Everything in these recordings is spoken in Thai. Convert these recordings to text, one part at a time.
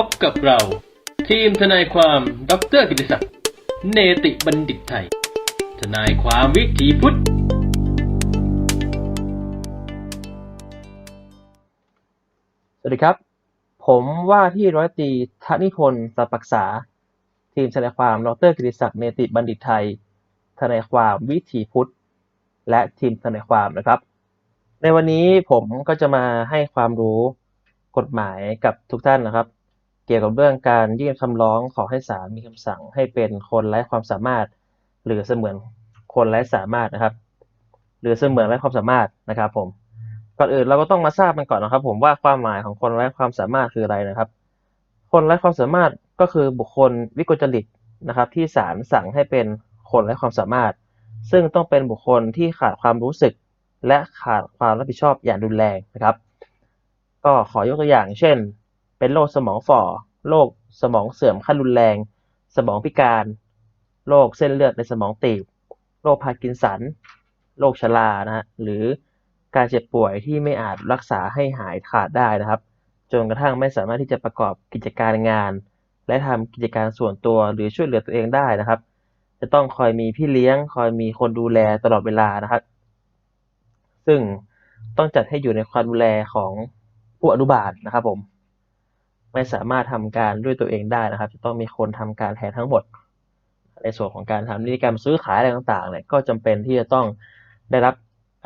พบกับเรา ทีมทนายความดรกิติศักดิ์เนติบัณฑิตไทย ทนายความวิถีพุทธ สวัสดีครับ ผมว่าที่ร้อยตีธนิพนธ์สัปปักษา ทีมทนายความดรกิติศักดิ์เนติบัณฑิตไทย ทนายความวิถีพุทธ และทีมทนายความนะครับ ในวันนี้ผมก็จะมาให้ความรู้กฎหมายกับทุกท่านนะครับ เกี่ยวกับเรื่องการยื่นคำร้องขอให้ศาลมีคำสั่งให้เป็นคนไร้ความสามารถ หรือเสมือนคนไร้สามารถนะครับ หรือเสมือนไร้ความสามารถนะครับ ผมก่อนอื่นเราก็ต้องมาทราบกันก่อนนะครับ ผมว่าความหมายของคนไร้ความสามารถคืออะไรนะครับ คนไร้ความสามารถก็คือบุคคลวิกลจริตนะครับ ที่ศาลสั่งให้เป็นคนไร้ความสามารถ ซึ่งต้องเป็นบุคคลที่ขาดความรู้สึก และขาดความรับผิดชอบอย่างรุนแรงนะครับ ก็ขอยกตัวอย่างเช่น เป็นโรคสมองฝ่อ โรคสมองเสื่อมขั้นรุนแรง สมองพิการ โรคเส้นเลือดในสมองตีบ โรคพาร์กินสัน โรคชรานะฮะ หรือการเจ็บป่วยที่ไม่อาจรักษาให้หายขาดได้นะครับ จนกระทั่งไม่สามารถที่จะประกอบกิจการงาน และทำกิจการส่วนตัวหรือช่วยเหลือตัวเองได้นะครับ จะต้องคอยมีพี่เลี้ยง คอยมีคนดูแลตลอดเวลานะครับ ซึ่งต้องจัดให้อยู่ในความดูแลของผู้อนุบาลนะครับผม ไม่สามารถทำการด้วยตัวเองได้นะครับ จะต้องมีคนทำการแทนทั้งหมด ในส่วนของการทำนิติกรรมซื้อขายอะไรต่างๆเนี่ยก็จำเป็นที่จะต้องได้รับ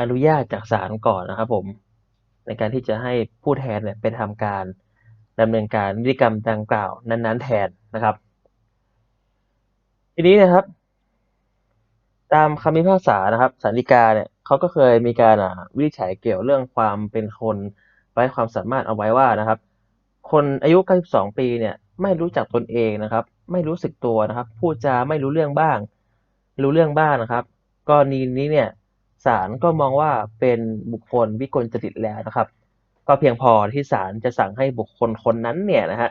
อนุญาตจากศาลก่อนนะครับผมในการที่จะให้ผู้แทนเนี่ยไปทำการดำเนินการนิติกรรมดังกล่าวนั้นๆ แทนนะครับ ทีนี้นะครับ ตามคำพิพากษานะครับศาลฎีกาเนี่ยเขาก็เคยมีการวินิจฉัยเกี่ยวเรื่องความเป็นคนไร้ความสามารถเอาไว้ว่านะครับ คนอายุ 92 ปีเนี่ยไม่รู้จักตนเองนะครับ ไม่รู้สึกตัวนะครับ พูดจาไม่รู้เรื่องบ้าง รู้เรื่องบ้างนะครับกรณีนี้เนี่ยศาลก็มองว่าเป็นบุคคลวิกลจริตแล้วนะครับ ก็เพียงพอที่ศาลจะสั่งให้บุคคลคนนั้นเนี่ยนะฮะ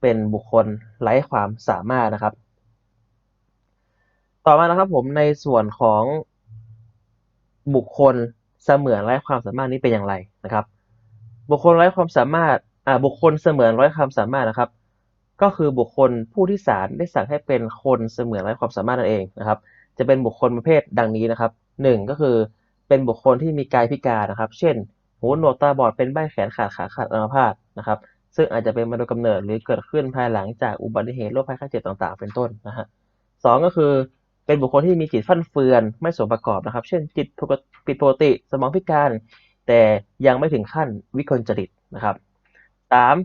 เป็นบุคคลไร้ความสามารถนะครับ ต่อมานะครับผมในส่วนของบุคคลเสมือนไร้ความสามารถนี้เป็นอย่างไรนะครับ บุคคลไร้ความสามารถ บุคคลเสมือนร้อยความสามารถนะครับ ก็คือบุคคลผู้ที่ศาลได้สั่งให้เป็นคนเสมือนร้อยความสามารถนั่นเองนะครับ จะเป็นบุคคลประเภทดังนี้นะครับหนึ่งก็คือเป็นบุคคลที่มีกายพิการนะครับ เช่น หูหนวกตาบอดเป็นใบแขนขาดขาขาดอัมพาตนะครับ ซึ่งอาจจะเป็นมาโดยกำเนิดหรือเกิดขึ้นภายหลังจากอุบัติเหตุโรคภัยไข้เจ็บต่าง ๆ เป็นต้นนะฮะสองก็คือเป็นบุคคลที่มีจิตฟั่นเฟือนไม่สมประกอบนะครับ เช่น จิตผิดปกติสมองพิการ แต่ยังไม่ถึงขั้นวิกลจริตนะครับ สาม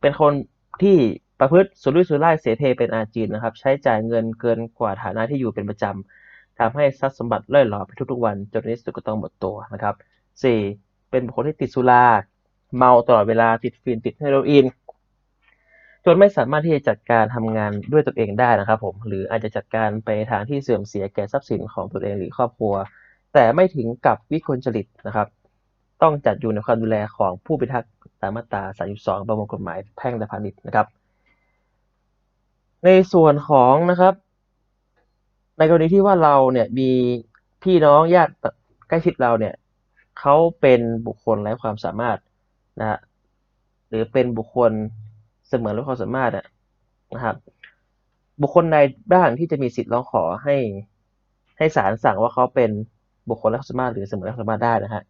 เป็นคนที่ประพฤติสุรุ่ยสุร่ายเสเพเป็นอาจีนนะครับ ใช้จ่ายเงินเกินกว่าฐานะที่อยู่เป็นประจำทำให้ทรัพย์สมบัติล่อยหลอไปทุกๆวัน จนในที่สุดก็ต้องหมดตัวนะครับ 4. เป็นบุคคลที่ติดสุราเมาตลอดเวลาติดฟินติดเฮโรอีนจนไม่สามารถที่จะจัดการทำงานด้วยตัวเองได้นะครับผมหรืออาจจะจัดการไปทางที่เสื่อมเสียแก่ทรัพย์สินของตัวเองหรือครอบครัว แต่ไม่ถึงกับวิกลจริตนะครับ ต้องจัดอยู่ในความดูแลของผู้พิทักษ์ ตามมาตรา 32 ประมวลกฎหมายแพ่งและพาณิชย์นะครับ ในส่วนของนะครับ ในกรณีที่ว่าเราเนี่ยมีพี่น้องญาติใกล้ชิดเราเนี่ยเขาเป็นบุคคลไร้ความสามารถนะฮะหรือเป็นบุคคลเสมือนไร้ความสามารถอะนะครับบุคคลใดบ้างที่จะมีสิทธิ์ร้องขอให้ให้ศาลสั่งว่าเขาเป็นบุคคลไร้ความสามารถหรือเสมือนไร้ความสามารถได้นะฮะ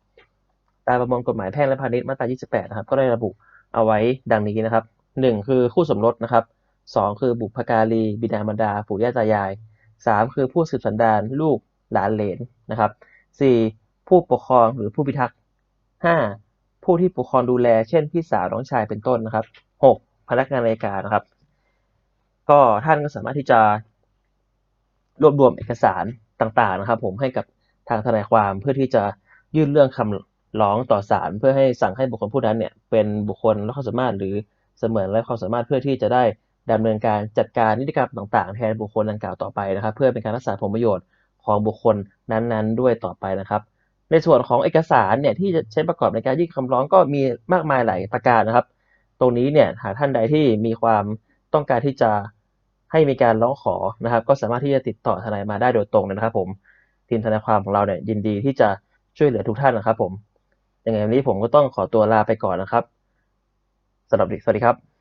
ตามประมวลกฎหมายแพ่งและพาณิชย์มาตรา 28 นะครับ ก็ได้ระบุเอาไว้ดังนี้นะครับหนึ่งคือคู่สมรสนะครับสองคือบุพการีบิดามารดาปู่ย่าตายายสามคือผู้สืบสันดานลูกหลานเหลนนะครับสี่ผู้ปกครองหรือผู้พิทักษ์ห้าผู้ที่ปกครองดูแล เช่นพี่สาวน้องชายเป็นต้นนะครับหกพนักงานราชการนะครับ ก็ท่านก็สามารถที่จะรวบรวมเอกสารต่างๆนะครับ ผมให้กับทางทนายความเพื่อที่จะยื่นเรื่องคำ ร้องต่อศาลเพื่อให้สั่งให้บุคคลผู้นั้นเนี่ยเป็นบุคคลไร้ความสามารถหรือเสมือนไร้ความสามารถเพื่อที่จะได้ดำเนินการจัดการนิติกรรมต่างๆ แทนบุคคลดังกล่าวต่อไปนะครับ เพื่อเป็นการรักษาผลประโยชน์ของบุคคลนั้นๆ ด้วยต่อไปนะครับ ในส่วนของเอกสารเนี่ยที่จะใช้ประกอบในการยื่นคำร้องก็มีมากมายหลายประการนะครับ ตรงนี้เนี่ยหากท่านใดที่มีความต้องการที่จะให้มีการร้องขอนะครับ ก็สามารถที่จะติดต่อทนายมาได้โดยตรงเลยนะครับ ผมทีมทนายความของเราเนี่ยยินดีที่จะช่วยเหลือทุกท่านนะครับ ผม ยังไงวันนี้ผมก็ต้องขอตัวลาไปก่อนนะครับสำหรับสวัสดีครับ